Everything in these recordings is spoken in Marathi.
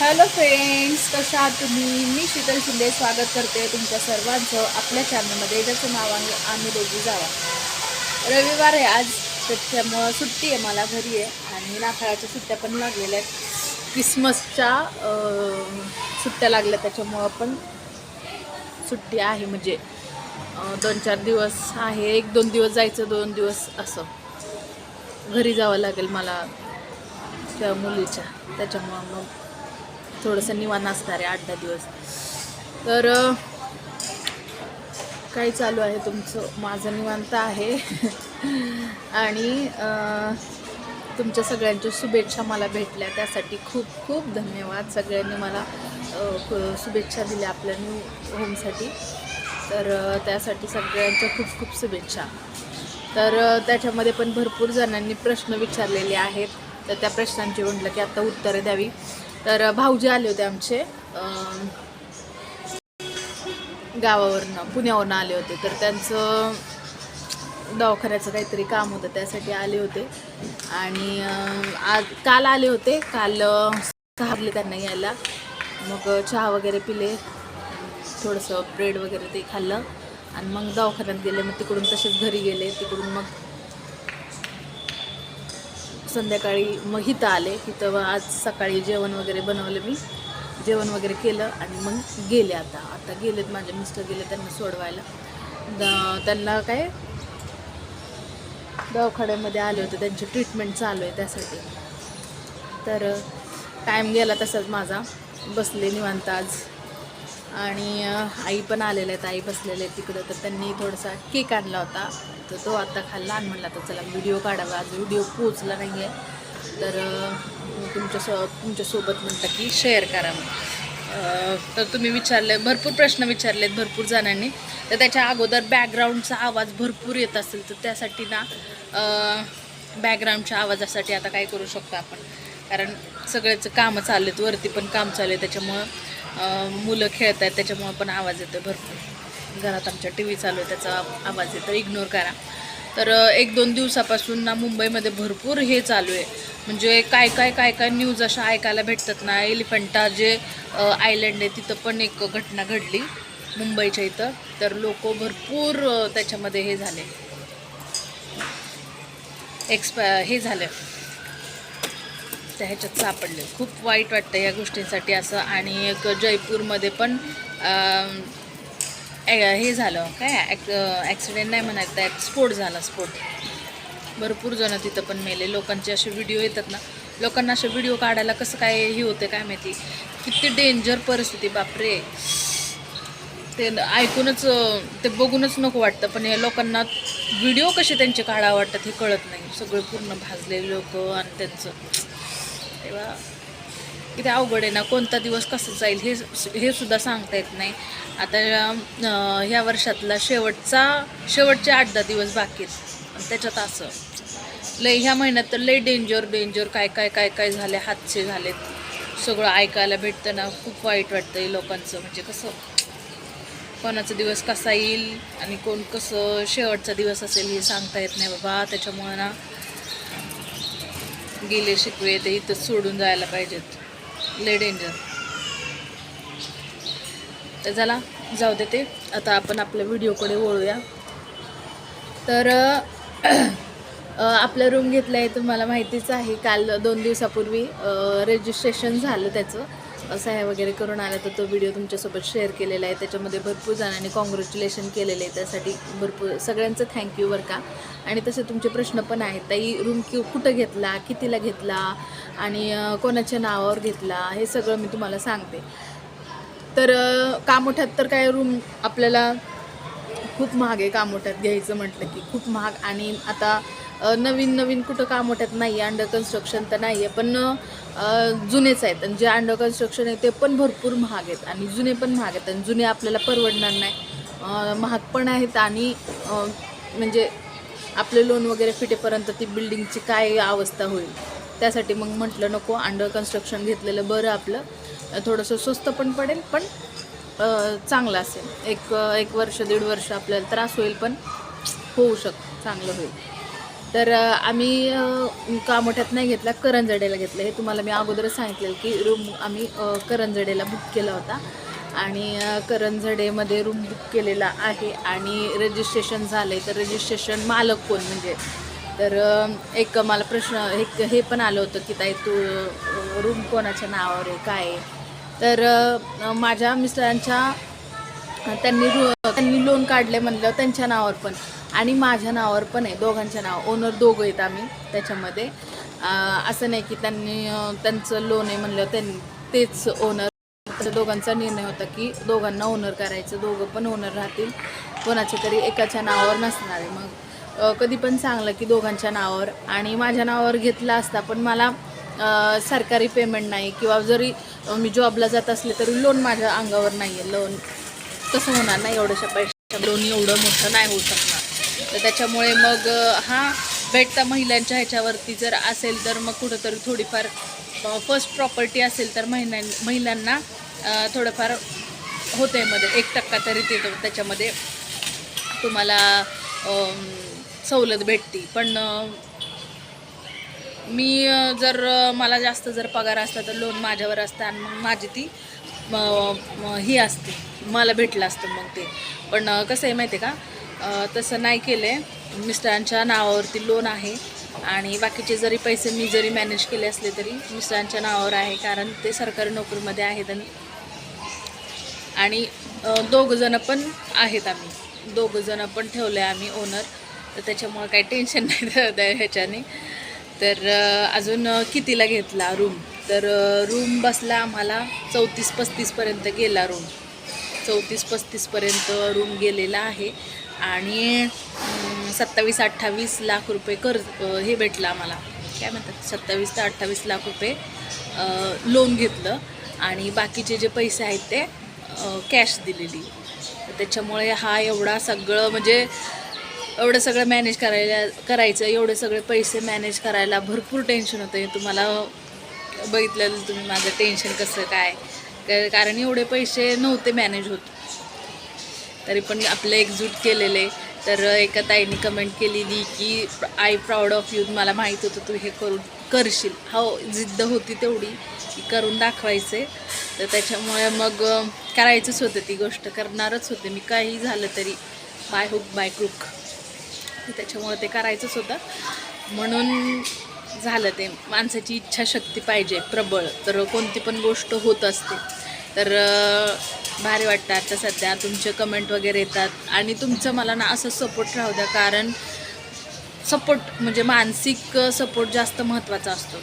हॅलो फ्रेंड्स कशा आहात तुम्ही? मी शीतल शिंदे स्वागत करते तुमच्या सर्वांचं आपल्या चॅनलमध्ये ज्याचं नाव आहे आम्ही दोघी जावा. रविवार आहे आज त्याच्यामुळं सुट्टी आहे मला घरी आहे. आणि नाताळाच्या सुट्ट्या पण लागलेल्या आहेत. क्रिसमसच्या सुट्ट्या लागल्या त्याच्यामुळं पण सुट्टी आहे. म्हणजे दोन चार दिवस आहे. एक दोन दिवस जायचं दोन दिवस असं. घरी जावं लागेल मला त्या मुलीच्या. त्याच्यामुळं मग थोडंसं निवांत असणार आहे आठ दहा दिवस. तर काय चालू आहे तुमचं? माझं निवांत आहे. आणि तुमच्या सगळ्यांच्या शुभेच्छा मला भेटल्या. त्यासाठी खूप खूप धन्यवाद सगळ्यांनी मला शुभेच्छा दिल्या आपल्या न्यू होमसाठी तर त्यासाठी सगळ्यांच्या खूप खूप शुभेच्छा. तर त्याच्यामध्ये पण भरपूर जणांनी प्रश्न विचारलेले आहेत. तर त्या प्रश्नांची म्हटलं की आत्ता उत्तरं द्यावी. तर भाऊजी आले होते आमचे. गावावरनं पुण्यावरनं आले होते. तर त्यांचं दवाखान्याचं काहीतरी काम होतं त्यासाठी आले होते. आणि आज काल आले होते. काल अं, त्यांना यायला. मग चहा वगैरे पिले. थोडंसं ब्रेड वगैरे ते खाल्लं. आणि मग दवाखान्यात गेले. मग तिकडून तसेच घरी गेले. तिकडून मग संध्याकाळी मग इथं आले. इथं आज सकाळी जेवण वगैरे बनवलं मी. जेवण वगैरे केलं आणि मग गेले आता. आता गेलेत माझे मिस्टर गेले त्यांना सोडवायला. त्यांना काय? दवाखान्यामध्ये आले होते. त्यांची ट्रीटमेंट चालू आहे त्यासाठी. तर टाईम गेला तसाच माझा. बसले निवांत आज. आणि आई पण आलेल्या आहेत आई बसलेले आहेत तिकडं तर त्यांनी थोडासा केक आणला होता. तर तो आता खाल्ला आणि म्हणला तर चला व्हिडिओ काढावा. आज व्हिडिओ पोचला नाही आहे तर तुमच्यासो तुमच्या सो तुमच्यासोबत म्हणता की शेअर करा मग. तर तुम्ही विचारले भरपूर प्रश्न विचारलेत भरपूर जणांनी. तर त्याच्या अगोदर बॅकग्राऊंडचा आवाज भरपूर येत असेल तर त्यासाठी ना बॅकग्राऊंडच्या आवाजासाठी आता काय करू शकतो आपण? कारण सगळ्याचं कामं चालू आहेत वरती पण काम चालू आहे त्याच्यामुळं मुलं खेळत आहेत त्याच्यामुळं पण आवाज येतो भरपूर. घरात आमच्या टी व्ही चालू आहे त्याचा आवाज येतो इग्नोर करा. तर एक दोन दिवसापासून ना मुंबईमध्ये भरपूर हे चालू आहे. म्हणजे काय काय काय काय न्यूज अशा ऐकायला भेटतात ना? एलिफंटा जे आयलंड आहे तिथं पण एक घटना घडली मुंबईच्या इथं. तर लोक भरपूर त्याच्यामध्ये हे झाले. एक्सपा हे झालं. त्या ह्याच्यात सापडले. खूप वाईट वाटतं या गोष्टींसाठी असं. आणि एक जयपूरमध्ये पण हे झालं. काय? ॲक ॲक्सिडेंट नाही म्हणायचं एक स्फोट झाला स्फोट. भरपूर जण तिथं पण मेले. लोकांचे असे व्हिडिओ येतात ना. लोकांना असे व्हिडिओ काढायला कसं काय हे होते काय माहिती? किती डेंजर परिस्थिती बापरे. ते ऐकूनच ते बघूनच नको वाटतं. पण या लोकांना व्हिडिओ कसे त्यांचे काढावं वाटतात हे कळत नाही. सगळे पूर्ण भाजलेले लोक आणि त्यांचं. तेव्हा किती अवघड आहे ना कोणता दिवस कसं जाईल हे हे सुद्धा सांगता येत नाही. आता ह्या वर्षातला शेवटचा शेवटचे आठ दहा दिवस बाकी आहेत. त्याच्यात असं लय ह्या महिन्यात तर लय डेंजर डेंजर काय काय काय काय झाले हातचे झालेत. सगळं ऐकायला भेटतं ना खूप वाईट वाटतं लोकांचं. म्हणजे कसं कोणाचा दिवस कसा येईल आणि कोण कसं शेवटचा दिवस असेल हे सांगता येत नाही बाबा. त्याच्यामुळं ना गेले शिकवे ते इथंच सोडून जायला पाहिजेत. लय डेंजर तर चला जाऊ दे ते. आता आपण आपल्या व्हिडिओकडे वळूया. तर आपला आपलं रूम घेतला आहे तुम्हाला माहितीच आहे काल दोन दिवसापूर्वी रजिस्ट्रेशन झालं त्याचं. सह्या वगैरे करून आलं तर तो व्हिडिओ तुमच्यासोबत शेअर केलेला आहे. त्याच्यामध्ये भरपूर जणांनी कॉंग्रॅच्युलेशन केलेलं आहे. त्यासाठी भरपूर सगळ्यांचं थँक्यू बरं का. आणि तसे तुमचे प्रश्न पण आहेत. ताई रूम कि कुठं घेतला? कितीला घेतला? आणि कोणाच्या नावावर घेतला? हे सगळं मी तुम्हाला सांगते. तर कामोठ्यात तर काय रूम आपल्याला खूप महाग आहे. कामोठ्यात घ्यायचं म्हटलं की खूप महाग. आणि आता नवीन नवीन कुठं कामोठ्यात नाही आहे अंडर कन्स्ट्रक्शन तर नाही आहे पण जुनेच आहेत. आणि जे अंडर कन्स्ट्रक्शन आहे ते पण भरपूर महाग आहेत आणि जुने पण महाग आहेत आणि जुने आपल्याला परवडणार नाही. महाग पण आहेत आणि म्हणजे आपले लोन वगैरे फिटेपर्यंत ती बिल्डिंगची काय अवस्था होईल त्यासाठी मग म्हटलं नको अंडर कन्स्ट्रक्शन घेतलेलं बरं आपलं. थोडंसं स्वस्त पण पडेल पण चांगलं असेल. एक एक वर्ष दीड वर्ष आपल्याला त्रास होईल पण होऊ शक चांगलं होईल. तर आम्ही कामोठ्यात नाही घेतला करंजडेला घेतलं. हे तुम्हाला मी अगोदरच सांगितलेलं की रूम आम्ही करंजडेला बुक केला होता. आणि करंजडेमध्ये रूम बुक केलेला आहे आणि रजिस्ट्रेशन झालं आहे तर रजिस्ट्रेशन मालक कोण म्हणजे? तर एक मला प्रश्न एक हे पण आलं होतं की ताई तू रूम कोणाच्या नावावर आहे? काय आहे? तर माझ्या मिस्टरांच्या त्यांनी रू त्यांनी लोन काढले म्हणलं त्यांच्या नावावर पण. आणि माझ्या नावावर पण आहे. दोघांच्या नाव ओनर दोघं आहेत आम्ही त्याच्यामध्ये. असं नाही की त्यांनी त्यांचं लोन आहे म्हणलं त्यांनी तेच ओनर दोघांचा निर्णय होता की दोघांना ओनर करायचं दोघं पण ओनर राहतील. कोणाच्या तरी एकाच्या नावावर नसणार आहे. मग कधी पण चांगलं की दोघांच्या नावावर. आणि माझ्या नावावर घेतला असता पण मला सरकारी पेमेंट नाही किंवा जरी मी जॉबला जात असले तरी लोन माझ्या अंगावर नाही आहे लोन कसं होणार नाही एवढ्याशा पैशा लोन एवढं मोठं नाही होऊ शकणार. तर त्याच्यामुळे मग हा भेटता महिलांच्या ह्याच्यावरती जर असेल तर मग कुठंतरी थोडीफार फर्स्ट प्रॉपर्टी असेल तर महिला महिलांना थोडंफार होते मध्ये एक टक्का तरी ते त्याच्यामध्ये तुम्हाला सवलत भेटते. पण मी जर मला जास्त जर पगार असता तर लोन माझ्यावर असतं आणि मग माझी ती ही असते. मला भेटलं असतं मग ते. पण कसं आहे माहिती आहे का? तसं नाही केलं आहे मिस्टरांच्या नावावरती लोन आहे. आणि बाकीचे जरी पैसे मी जरी मॅनेज केले असले तरी मिस्टरांच्या नावावर आहे कारण ते सरकारी नोकरीमध्ये आहेत आणि आणि दोघंजणं पण आहेत आम्ही. दोघंजणं पण ठेवलं आहे आम्ही ओनर तर त्याच्यामुळं काही टेन्शन नाही त्या- ह्याच्याने. तर अजून कितीला घेतला रूम तर रूम बसला आम्हाला चौतीस पस्तीसपर्यंत गेला रूम चौतीस पस्तीसपर्यंत रूम गेलेला आहे. आणि सत्तावीस अठ्ठावीस लाख रुपये कर्ज हे भेटलं आम्हाला. काय म्हणतात? सत्तावीस ते अठ्ठावीस लाख रुपये लोन घेतलं. आणि बाकीचे जे पैसे आहेत ते कॅश दिलेली. तर त्याच्यामुळे हा एवढा सगळं म्हणजे एवढं सगळं मॅनेज करायला करायचं एवढे सगळे पैसे मॅनेज करायला भरपूर टेन्शन होतं. हे तुम्हाला बघितलेलं तुम्ही माझं टेन्शन कसं काय? तर कारण एवढे पैसे नव्हते मॅनेज होत. तरी पण आपलं एकजूट केलेले. तर एका ताईने कमेंट केलेली की आय प्राऊड ऑफ यू मला माहीत होतं तू हे करून करशील. हो जिद्द होती तेवढी की करून दाखवायचे. तर त्याच्यामुळे मग करायचंच होतं. ती गोष्ट करणारच होते. मी काही झालं तरी बाय हुक बाय क्रुक त्याच्यामुळे ते करायचंच होतं. म्हणून झालं ते माणसाची इच्छाशक्ती पाहिजे प्रबळ. तर कोणती पण गोष्ट होत असते. तर भारी वाटतं आता सध्या. तुमचे कमेंट वगैरे येतात. आणि तुमचं मला ना असं सपोर्ट राहू द्या. कारण सपोर्ट म्हणजे मानसिक सपोर्ट जास्त महत्त्वाचा असतो.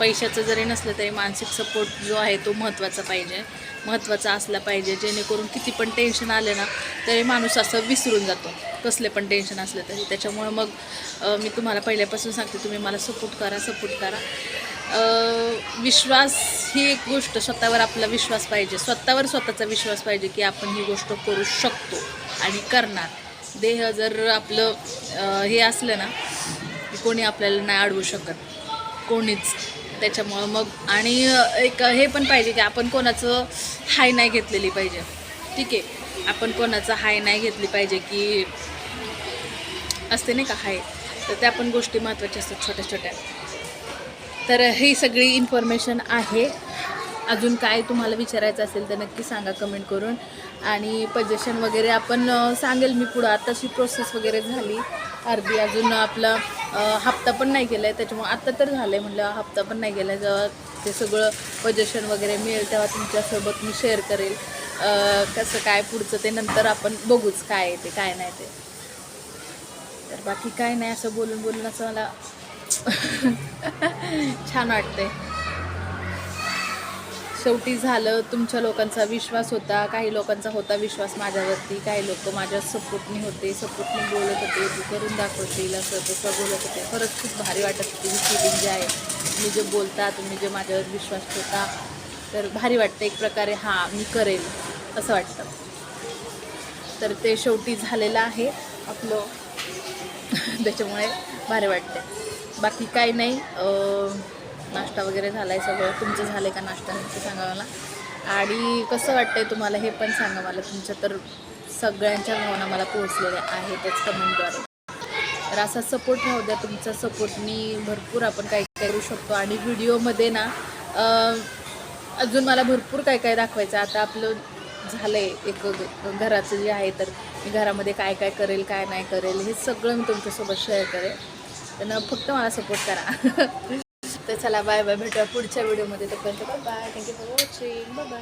पैशाचं जरी नसलं तरी मानसिक सपोर्ट जो आहे तो महत्त्वाचा पाहिजे. महत्त्वाचा असला पाहिजे. जेणेकरून किती पण टेन्शन आलं ना तरी माणूस असं विसरून जातो. कसले पण टेन्शन असलं तरी. त्याच्यामुळं मग मी तुम्हाला पहिल्यापासून सांगते तुम्ही मला सपोर्ट करा सपोर्ट करा. विश्वास ही एक गोष्ट स्वतःवर आपला विश्वास पाहिजे. स्वतःवर स्वतःचा विश्वास पाहिजे की आपण ही गोष्ट करू शकतो आणि करणार. देह जर आपलं हे असलं ना की कोणी आपल्याला नाही अडवू शकत कोणीच. त्याच्यामुळं मग आणि एक हे पण पाहिजे की आपण कोणाचं हाय नाही घेतलेली पाहिजे. ठीक आहे? आपण कोणाचं हाय नाही घेतली पाहिजे की असते नाही का हाय. तर त्या पण गोष्टी महत्त्वाच्या असतात छोट्या छोट्या. तर ही सगळी इन्फॉर्मेशन आहे. अजून काय तुम्हाला विचारायचं असेल तर नक्की सांगा कमेंट करून. आणि पजेशन वगैरे आपण सांगेल मी पुढं. आत्ताची प्रोसेस वगैरे झाली. अर्धी अजून आपला हप्ता पण नाही केला आहे त्याच्यामुळे आत्ता तर झालं आहे म्हटलं हप्ता पण नाही केला आहे जेव्हा ते सगळं पजेशन वगैरे मिळेल तेव्हा तुमच्यासोबत मी शेअर करेल. कसं काय पुढचं ते नंतर आपण बघूच काय आहे ते काय नाही ते. तर बाकी काय नाही असं बोलून बोलून असं मला छान वाटतंय. शेवटी झालं तुमच्या लोकांचा विश्वास होता काही लोकांचा होता विश्वास माझ्यावरती काही लोक माझ्या सपोर्टनी होते सपोर्टनी बोलत होते तू करून दाखवशील असं तसं बोलत होते. खरंच खूप भारी वाटत होती ही फिलिंग जी आहे. तुम्ही जे बोलता तुम्ही जे माझ्यावर विश्वास ठेवता तर भारी वाटतं एक प्रकारे हां मी करेल असं वाटतं. तर ते शेवटी झालेलं आहे आपलं त्याच्यामुळे भारी वाटते बाकी काही नाही नाश्ता वगैरे झाला आहे सगळं. तुमचं झालं आहे का नाश्ता? नक्की सांगा मला. आणि कसं वाटतंय तुम्हाला हे पण सांगा मला. तुमच्या तर सगळ्यांच्या भावना मला पोहोचलेल्या आहेतच कमेंटद्वारे. तर असा सपोर्ट राहू द्या. तुमचा सपोर्टनी भरपूर आपण काय काय करू शकतो. आणि व्हिडिओमध्ये ना अजून मला भरपूर काय काय दाखवायचं आता आपलं झालं आहे एक घराचं जे आहे तर. मी घरामध्ये काय काय करेल काय नाही करेल हे सगळं मी तुमच्यासोबत शेअर करेल. त्यांना फक्त मला सपोर्ट करा. तर चला बाय बाय भेटूया पुढच्या व्हिडिओमध्ये तोपर्यंत bye bye thank you for watching bye bye